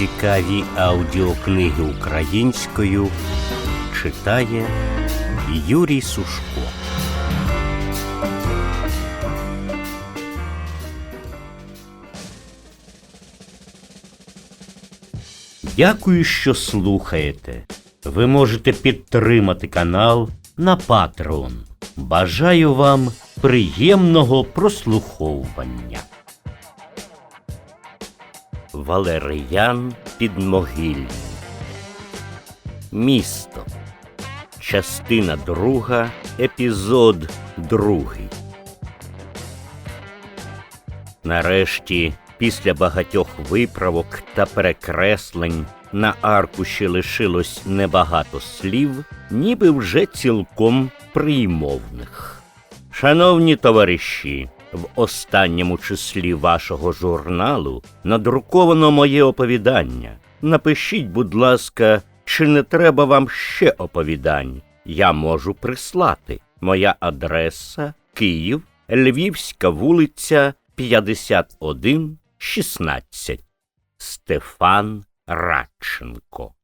Цікаві аудіокниги українською читає Юрій Сушко. Дякую, що слухаєте. Ви можете підтримати канал на Patreon. Бажаю вам приємного прослуховування. Валериян Підмогильний. Місто. Частина друга. Епізод другий. Нарешті, після багатьох виправок та перекреслень, на аркуші лишилось небагато слів, ніби вже цілком приймовних. Шановні товариші, в останньому числі вашого журналу надруковано моє оповідання. Напишіть, будь ласка, чи не треба вам ще оповідань? Я можу прислати. Моя адреса Київ, Львівська вулиця 51 16. Стефан Радченко.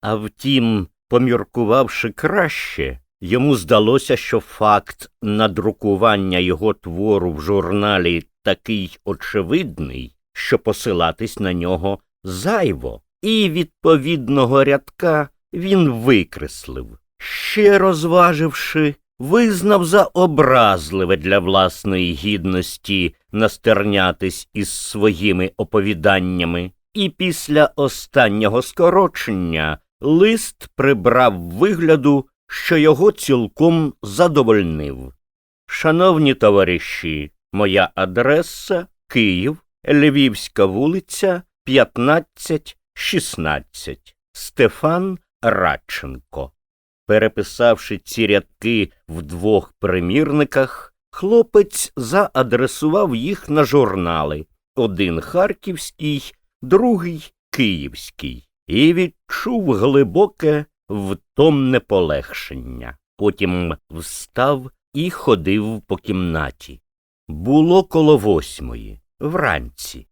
А втім, поміркувавши краще, йому здалося, що факт надрукування його твору в журналі такий очевидний, що посилатись на нього зайво, і відповідного рядка він викреслив. Ще розваживши, визнав за образливе для власної гідності настернятись із своїми оповіданнями, і після останнього скорочення лист прибрав вигляду, що його цілком задовольнив. Шановні товариші, моя адреса Київ, Львівська вулиця 15 16. Стефан Радченко. Переписавши ці рядки в двох примірниках, хлопець заадресував їх на журнали один харківський, другий київський, і відчув глибоке втомне полегшення. Потім встав і ходив по кімнаті. Було коло восьмої, вранці.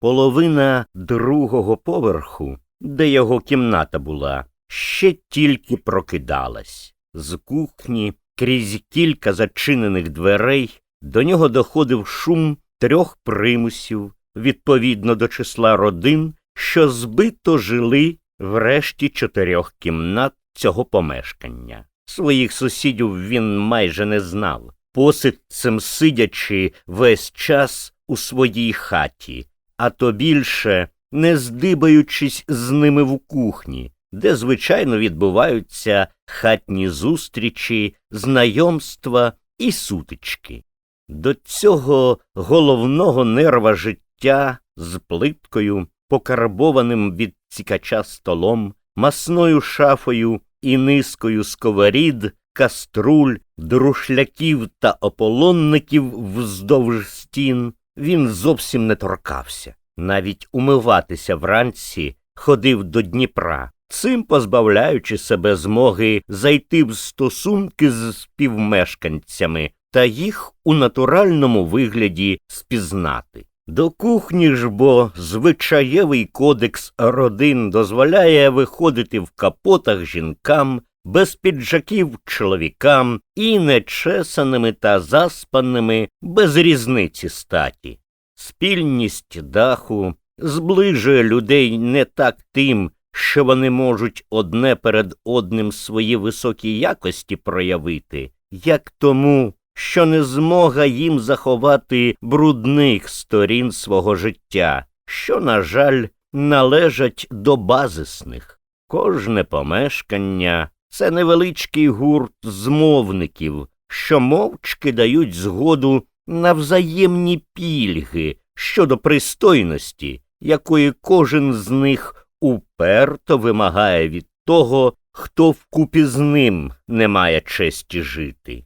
Половина другого поверху, де його кімната була, ще тільки прокидалась. З кухні, крізь кілька зачинених дверей, до нього доходив шум трьох примусів, відповідно до числа родин, що збито жили в решті чотирьох кімнат цього помешкання. Своїх сусідів він майже не знав, посидцем сидячи весь час у своїй хаті, а то більше не здибаючись з ними в кухні, де, звичайно, відбуваються хатні зустрічі, знайомства і сутички. До цього головного нерва життя з плиткою, покарбованим від цікача столом, масною шафою і низкою сковорід, каструль, друшляків та ополонників вздовж стін, він зовсім не торкався. Навіть умиватися вранці ходив до Дніпра, цим позбавляючи себе змоги зайти в стосунки з співмешканцями та їх у натуральному вигляді спізнати. До кухні ж, бо звичаєвий кодекс родин дозволяє виходити в капотах жінкам, без піджаків чоловікам і нечесаними та заспаними без різниці статі. Спільність даху зближує людей не так тим, що вони можуть одне перед одним свої високі якості проявити, як тому, що не змога їм заховати брудних сторін свого життя, що, на жаль, належать до базисних. Кожне помешкання це невеличкий гурт змовників, що мовчки дають згоду на взаємні пільги щодо пристойності, якої кожен з них уперто вимагає від того, хто вкупі з ним не має честі жити.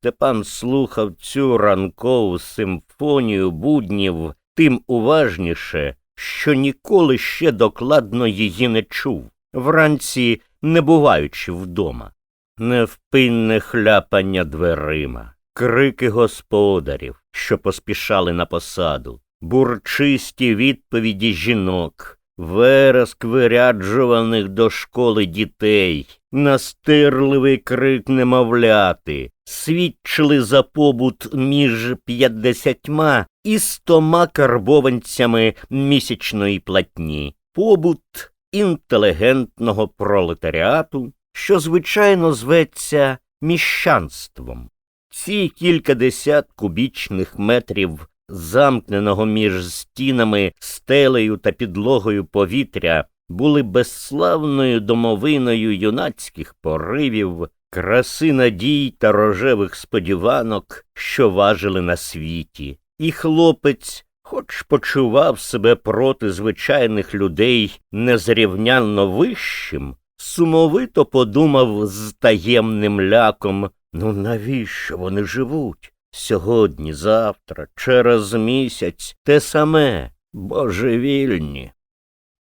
Степан слухав цю ранкову симфонію буднів тим уважніше, що ніколи ще докладно її не чув, вранці не буваючи вдома. Невпинне хляпання дверима, крики господарів, що поспішали на посаду, бурчисті відповіді жінок, вереск виряджуваних до школи дітей, настирливий крик немовляти, свідчили за побут між п'ятдесятьма і стома карбованцями місячної платні, побут інтелігентного пролетаріату, що звичайно зветься міщанством. Ці кількадесят кубічних метрів замкненого між стінами, стелею та підлогою повітря були безславною домовиною юнацьких поривів, краси надій та рожевих сподіванок, що важили на світі, і хлопець, хоч почував себе проти звичайних людей незрівнянно вищим, сумовито подумав з таємним ляком ну навіщо вони живуть? Сьогодні, завтра, через місяць те саме божевільні.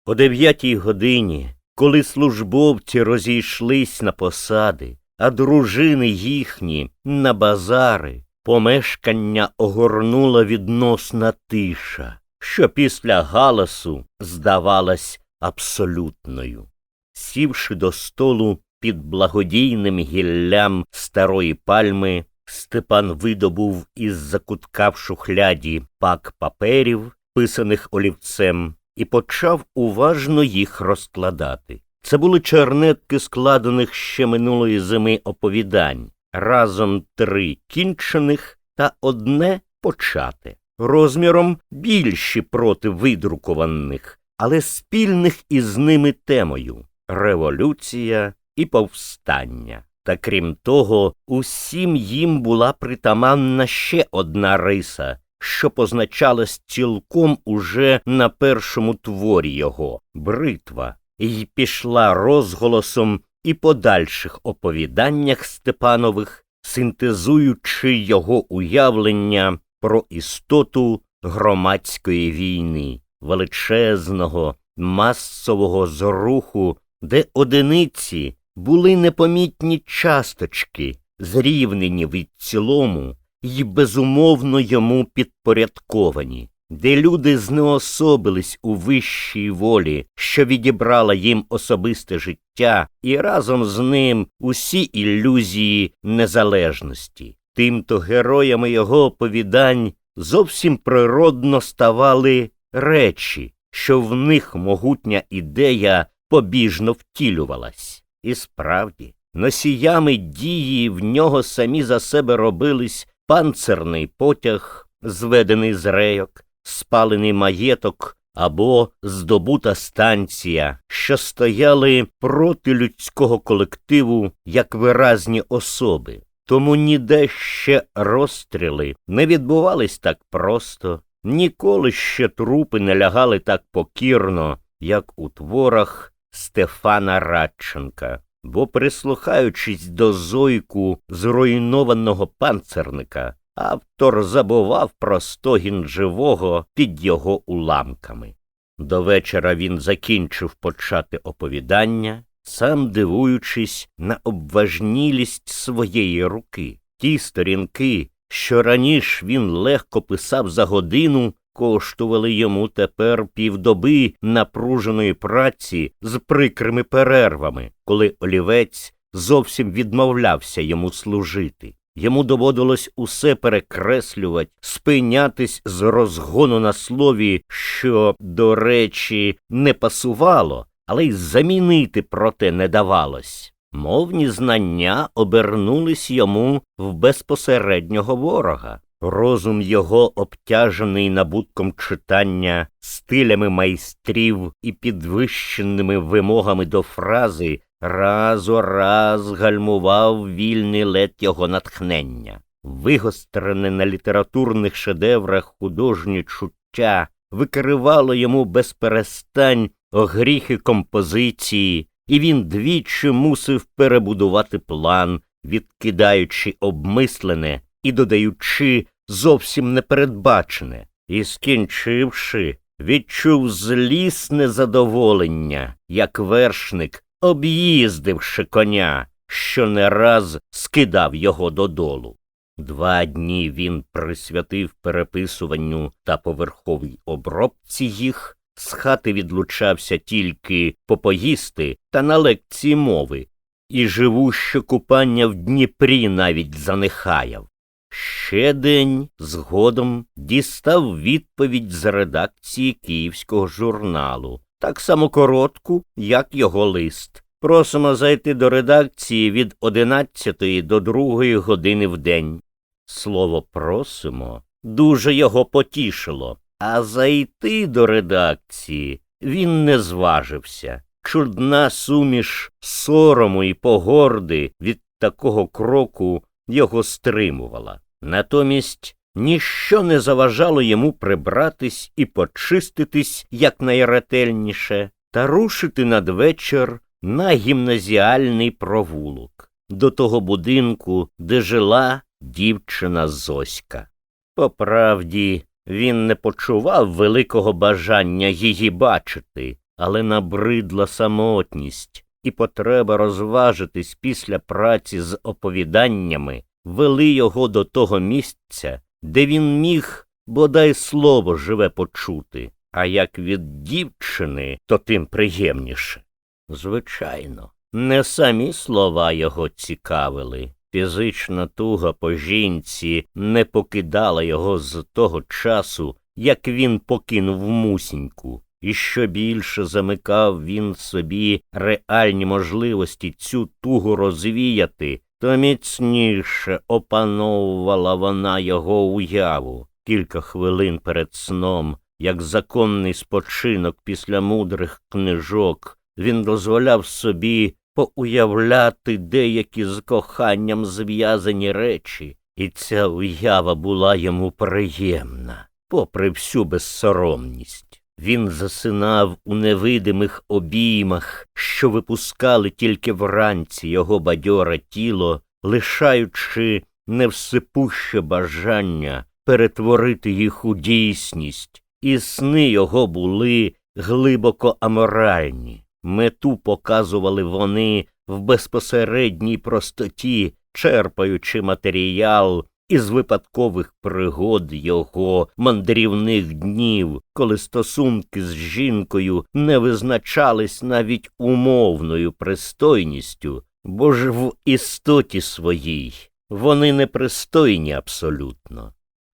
О дев'ятій годині, коли службовці розійшлись на посади, а дружини їхні на базари, помешкання огорнула відносна тиша, що після галасу здавалась абсолютною. Сівши до столу під благодійним гіллям старої пальми, Степан видобув із закутка в шухляді пак паперів, писаних олівцем, і почав уважно їх розкладати. Це були чернетки складених ще минулої зими оповідань, разом три кінчених та одне почате, розміром більші проти видрукуваних, але спільних із ними темою революція і повстання. Та крім того, усім їм була притаманна ще одна риса, що позначалась цілком уже на першому творі його бритва, і пішла розголосом і подальших оповіданнях Степанових, синтезуючи його уявлення про істоту громадської війни, величезного, масового зруху, де одиниці були непомітні часточки, зрівнені від цілому й безумовно йому підпорядковані, де люди знеособились у вищій волі, що відібрала їм особисте життя, і разом з ним усі ілюзії незалежності. Тимто героями його оповідань зовсім природно ставали речі, що в них могутня ідея побіжно втілювалась. І справді, носіями дії в нього самі за себе робились панцерний потяг, зведений з рейок, спалений маєток або здобута станція, що стояли проти людського колективу як виразні особи. Тому ніде ще розстріли не відбувались так просто, ніколи ще трупи не лягали так покірно, як у творах Стефана Радченка. Бо, прислухаючись до зойку зруйнованого панцерника, автор забував про стогін живого під його уламками. До вечора він закінчив почати оповідання, сам дивуючись на обважнілість своєї руки. Ті сторінки, що раніше він легко писав за годину, коштували йому тепер півдоби напруженої праці з прикрими перервами, коли олівець зовсім відмовлявся йому служити. Йому доводилось усе перекреслювати, спинятись з розгону на слові, що, до речі, не пасувало, але й замінити проте не давалось. Мовні знання обернулись йому в безпосереднього ворога. Розум його, обтяжений набутком читання, стилями майстрів і підвищеними вимогами до фрази, раз у раз гальмував вільний лет його натхнення. Вигострене на літературних шедеврах художнє чуття викривало йому без перестань огріхи композиції, і він двічі мусив перебудувати план, відкидаючи обмислене і додаючи зовсім непередбачене, і, скінчивши, відчув злісне задоволення, як вершник, об'їздивши коня, що не раз скидав його додолу. Два дні він присвятив переписуванню та поверховій обробці їх, з хати відлучався тільки попоїсти та на лекції мови, і живуще купання в Дніпрі навіть занехаяв. Ще день згодом дістав відповідь з редакції київського журналу, так само коротку, як його лист. Просимо зайти до редакції від 11 до 2 години в день. Слово просимо дуже його потішило, а зайти до редакції він не зважився. Чудна суміш сорому і погорди від такого кроку його стримувала. Натомість ніщо не заважало йому прибратись і почиститись якнайретельніше та рушити надвечір на гімназіальний провулок до того будинку, де жила дівчина Зоська. По правді, він не почував великого бажання її бачити, але набридла самотність і потреба розважитись після праці з оповіданнями вели його до того місця, де він міг бодай слово живе почути, а як від дівчини, то тим приємніше. Звичайно, не самі слова його цікавили. Фізична туга по жінці не покидала його з того часу, як він покинув мусіньку, і що більше замикав він собі реальні можливості цю тугу розвіяти, то міцніше опановувала вона його уяву. Кілька хвилин перед сном, як законний спочинок після мудрих книжок, він дозволяв собі поуявляти деякі з коханням зв'язані речі, і ця уява була йому приємна, попри всю безсоромність. Він засинав у невидимих обіймах, що випускали тільки вранці його бадьоре тіло, лишаючи невсипуще бажання перетворити їх у дійсність, і сни його були глибоко аморальні. Мету показували вони в безпосередній простоті, черпаючи матеріал із випадкових пригод його мандрівних днів, коли стосунки з жінкою не визначались навіть умовною пристойністю, бо ж в істоті своїй вони непристойні абсолютно.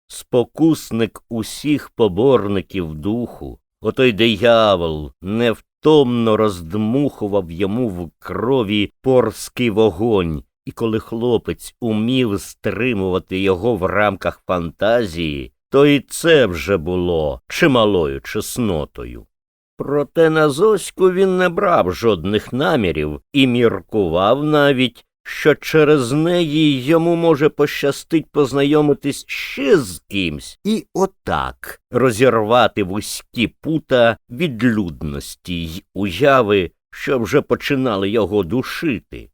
Спокусник усіх поборників духу, отой диявол невтомно роздмухував йому в крові порський вогонь, і коли хлопець умів стримувати його в рамках фантазії, то і це вже було чималою чеснотою. Проте на Зоську він не брав жодних намірів і міркував навіть, що через неї йому може пощастить познайомитись ще з кимсь і отак розірвати вузькі пута відлюдності й уяви, що вже починали його душити.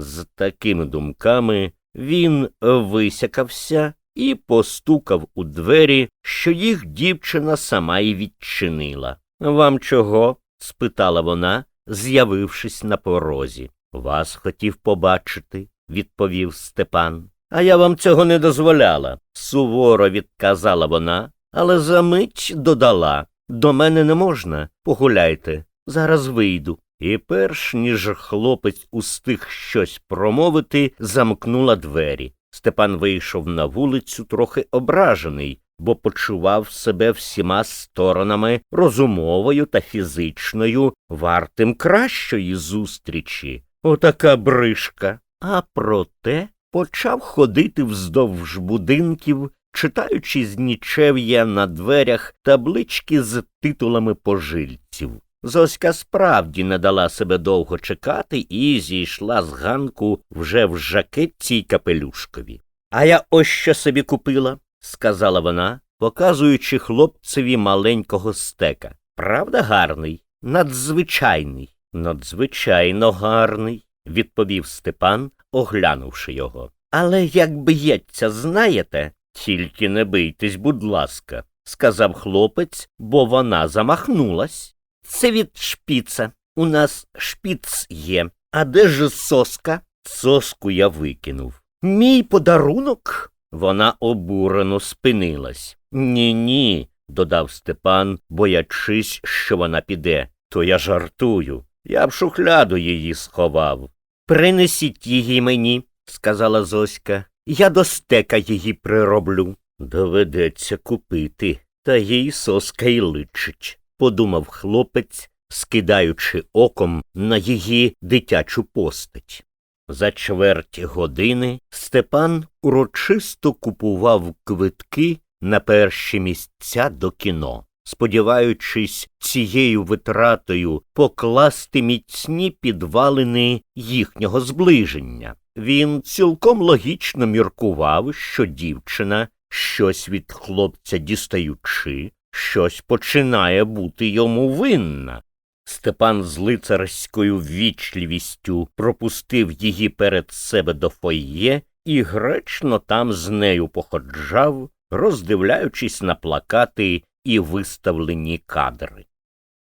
З такими думками він висякався і постукав у двері, що їх дівчина сама й відчинила. Вам чого? спитала вона, з'явившись на порозі. Вас хотів побачити, відповів Степан. А я вам цього не дозволяла, суворо відказала вона, але за мить додала до мене не можна, погуляйте, зараз вийду. І перш ніж хлопець устиг щось промовити, замкнула двері. Степан вийшов на вулицю трохи ображений, бо почував себе всіма сторонами розумовою та фізичною вартим кращої зустрічі. Отака бришка. А проте почав ходити вздовж будинків, читаючи з нічев'я на дверях таблички з титулами пожильців. Зоська справді не дала себе довго чекати і зійшла з ганку вже в жакетці й капелюшкові. А я ось що собі купила, сказала вона, показуючи хлопцеві маленького стека. Правда, гарний? Надзвичайний. Надзвичайно гарний, відповів Степан, оглянувши його. Але як б'ється, знаєте? Тільки не бийтесь, будь ласка, сказав хлопець, бо вона замахнулась. Це від шпіца. У нас шпіц є. А де ж соска? Соску я викинув. Мій подарунок? Вона обурено спинилась. Ні, ні, додав Степан, боячись, що вона піде. То я жартую. Я в шухляду її сховав. Принесіть її мені, сказала Зоська. Я до стека її прироблю. Доведеться купити, та їй соска й личить, подумав хлопець, скидаючи оком на її дитячу постать. За чверть години Степан урочисто купував квитки на перші місця до кіно, сподіваючись цією витратою покласти міцні підвалини їхнього зближення. Він цілком логічно міркував, що дівчина, щось від хлопця дістаючи, щось починає бути йому винна. Степан з лицарською ввічливістю пропустив її перед себе до фойє і гречно там з нею походжав, роздивляючись на плакати і виставлені кадри.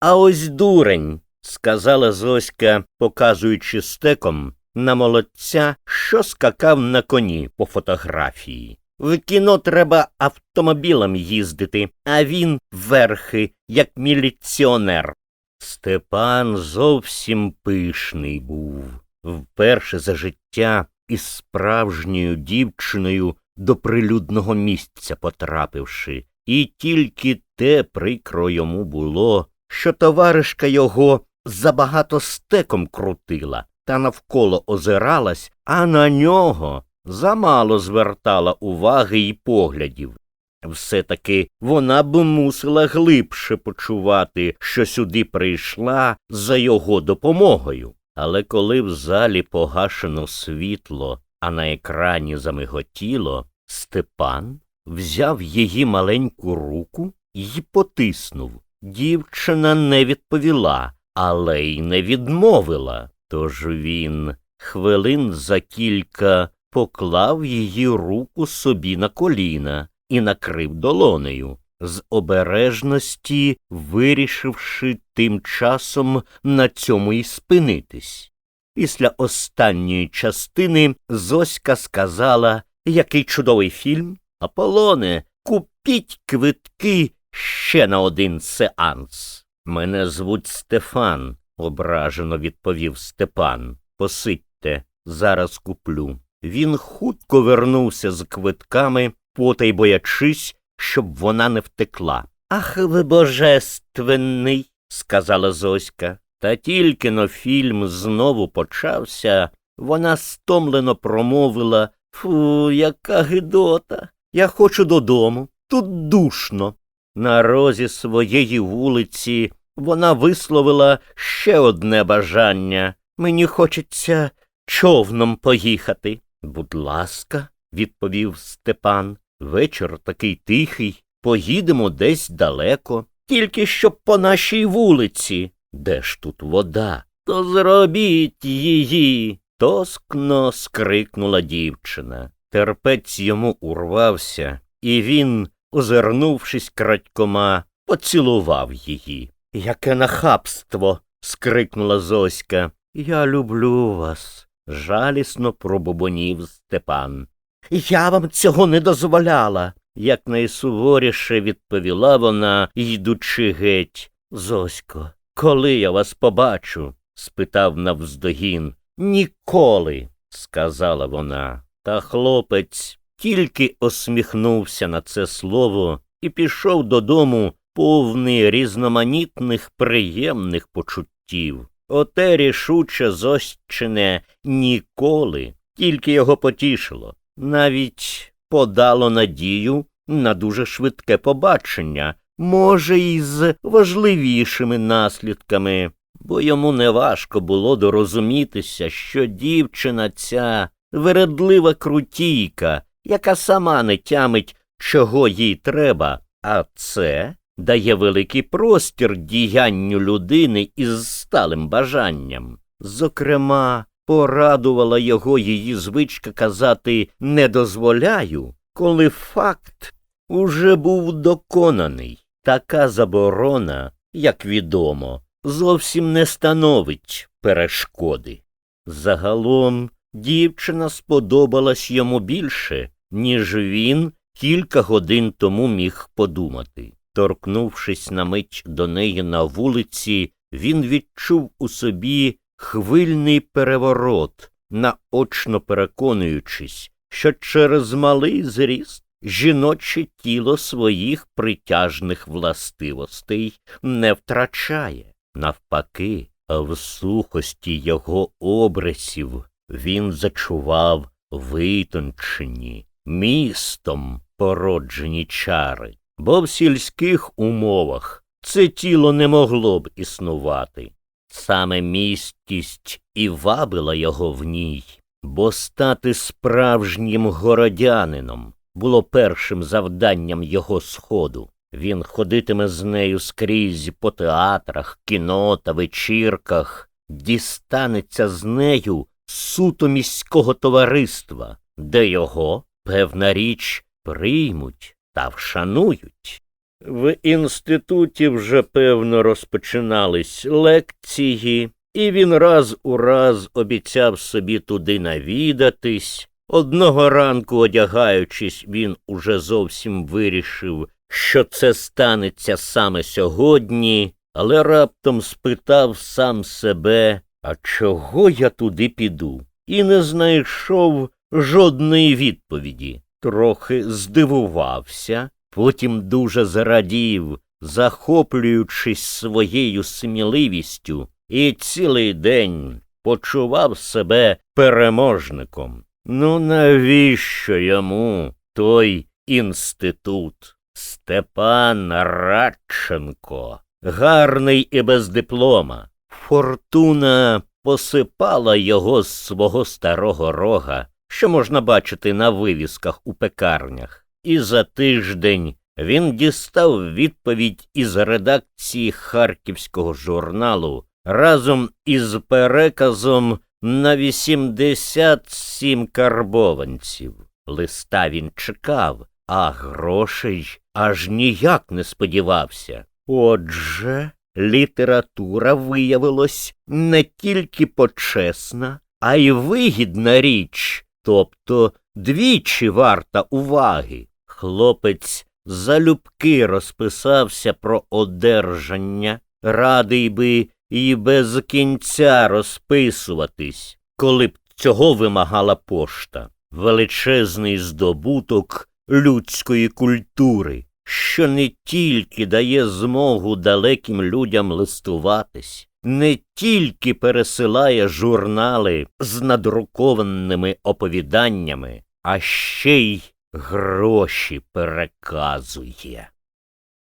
А ось дурень, сказала Зоська, показуючи стеком на молодця, що скакав на коні по фотографії. В кіно треба автомобілем їздити, а він верхи, як міліціонер. Степан зовсім пишний був, вперше за життя із справжньою дівчиною до прилюдного місця потрапивши, і тільки те прикро йому було, що товаришка його забагато стеком крутила та навколо озиралась, а на нього замало звертала уваги й поглядів. Все-таки вона б мусила глибше почувати, що сюди прийшла за його допомогою. Але коли в залі погашено світло, а на екрані замиготіло, Степан взяв її маленьку руку і потиснув. Дівчина не відповіла, але й не відмовила. Тож він хвилин за кілька поклав її руку собі на коліна і накрив долонею, з обережності вирішивши тим часом на цьому й спинитись. Після останньої частини Зоська сказала, який чудовий фільм. Аполоне, купіть квитки ще на один сеанс. Мене звуть Стефан, ображено відповів Степан. Посидьте, зараз куплю. Він хутко вернувся з квитками, потай боячись, щоб вона не втекла. Ах ви божественний, сказала Зоська. Та тільки но фільм знову почався, вона стомлено промовила Фу, яка гидота. Я хочу додому. Тут душно. На розі своєї вулиці вона висловила ще одне бажання. Мені хочеться човном поїхати. Будь ласка, відповів Степан. Вечір такий тихий. Поїдемо десь далеко, тільки щоб по нашій вулиці. Де ж тут вода? То зробіть її. Тоскно скрикнула дівчина. Терпець йому урвався, і він, озирнувшись крадькома, поцілував її. Яке нахабство. скрикнула Зоська. Я люблю вас, жалісно пробубонів Степан. Я вам цього не дозволяла, якнайсуворіше відповіла вона, йдучи геть. Зосько, коли я вас побачу? спитав навздогін. Ніколи, сказала вона. Та хлопець тільки осміхнувся на це слово і пішов додому повний різноманітних приємних почуттів. Оте рішуче зощене ніколи, тільки його потішило, навіть подало надію на дуже швидке побачення, може, і з важливішими наслідками, бо йому неважко було дорозумітися, що дівчина ця вередлива крутійка, яка сама не тямить, чого їй треба, а це дає великий простір діянню людини із сталим бажанням. Зокрема, порадувала його її звичка казати не дозволяю, коли факт уже був доконаний. Така заборона, як відомо, зовсім не становить перешкоди. Загалом дівчина сподобалась йому більше, ніж він кілька годин тому міг подумати. Торкнувшись на мить до неї на вулиці, він відчув у собі хвильний переворот, наочно переконуючись, що через малий зріст жіноче тіло своїх притяжних властивостей не втрачає. Навпаки, в сухості його обрисів він зачував витончені, містом породжені чари, бо в сільських умовах це тіло не могло б існувати. Саме містість і вабила його в ній, бо стати справжнім городянином було першим завданням його сходу. Він ходитиме з нею скрізь по театрах, кіно та вечірках, дістанеться з нею суто міського товариства, де його, певна річ, приймуть та вшанують. В інституті вже певно розпочинались лекції, і він раз у раз обіцяв собі туди навідатись. Одного ранку, одягаючись, він уже зовсім вирішив, що це станеться саме сьогодні, але раптом спитав сам себе, а чого я туди піду? І не знайшов жодної відповіді. Трохи здивувався, потім дуже зарадів, захоплюючись своєю сміливістю, і цілий день почував себе переможником. Ну навіщо йому той інститут? Степан Радченко, гарний і без диплома. Фортуна посипала його з свого старого рога, що можна бачити на вивісках у пекарнях. І за тиждень він дістав відповідь із редакції харківського журналу разом із переказом на 87 карбованців. Листа він чекав, а грошей аж ніяк не сподівався. Отже, література виявилась не тільки почесна, а й вигідна річ, тобто двічі варта уваги. Хлопець залюбки розписався про одержання, радий би і без кінця розписуватись, коли б цього вимагала пошта, величезний здобуток людської культури, що не тільки дає змогу далеким людям листуватись, не тільки пересилає журнали з надрукованими оповіданнями, а ще й гроші переказує.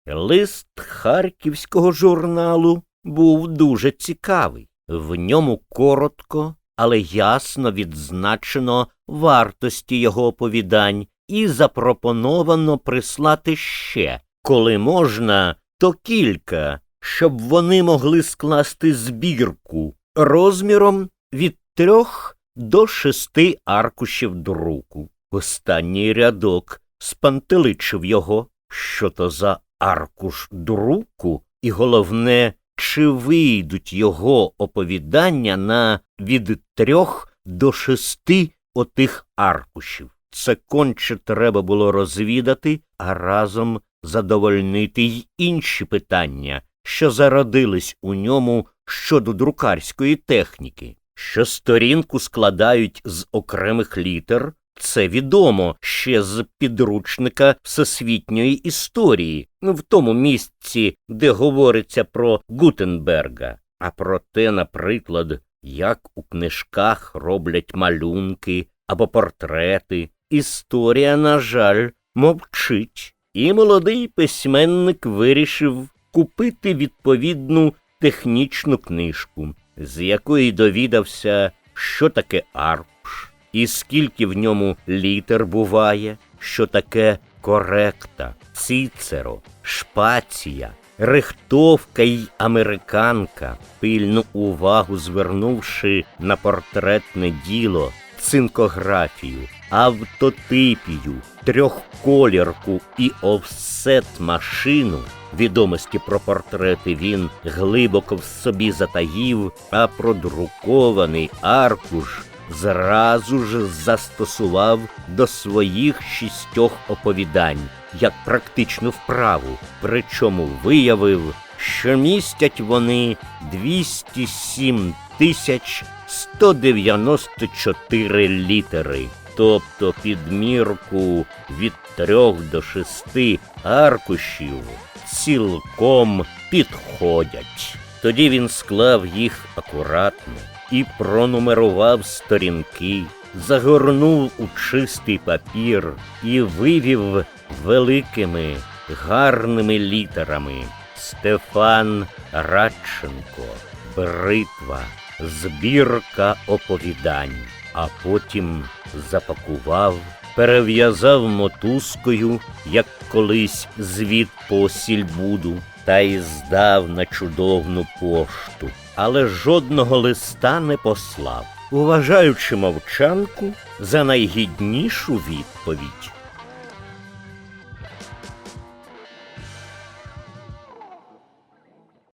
Лист харківського журналу був дуже цікавий. В ньому коротко, але ясно відзначено вартості його оповідань і запропоновано прислати ще, коли можна, то кілька, щоб вони могли скласти збірку розміром від трьох до шести аркушів друку. Останній рядок спантеличив його, що то за аркуш друку, і головне, чи вийдуть його оповідання на від трьох до шести отих аркушів. Це конче треба було розвідати, а разом задовольнити й інші питання, що зародились у ньому щодо друкарської техніки, що сторінку складають з окремих літер. Це відомо ще з підручника всесвітньої історії, в тому місці, де говориться про Гутенберга, а про те, наприклад, як у книжках роблять малюнки або портрети. Історія, на жаль, мовчить, і молодий письменник вирішив купити відповідну технічну книжку, з якої довідався, що таке аркуш, і скільки в ньому літер буває, що таке коректа, цицеро, шпація, рихтовка й американка, пильну увагу звернувши на портретне діло, цинкографію, автотипію, трьохколірку і офсет машину. Відомості про портрети він глибоко в собі затаїв, а продрукований аркуш зразу ж застосував до своїх шістьох оповідань, як практичну вправу, причому виявив, що містять вони 207 тисяч 194 літери, тобто підмірку від трьох до шести аркушів цілком підходять. Тоді він склав їх акуратно і пронумерував сторінки, загорнув у чистий папір і вивів великими гарними літерами. Стефан Радченко, Бритва, збірка оповідань, а потім запакував, перев'язав мотузкою, як колись звід по сільбуду, та й здав на чудовну пошту, але жодного листа не послав, уважаючи мовчанку за найгіднішу відповідь.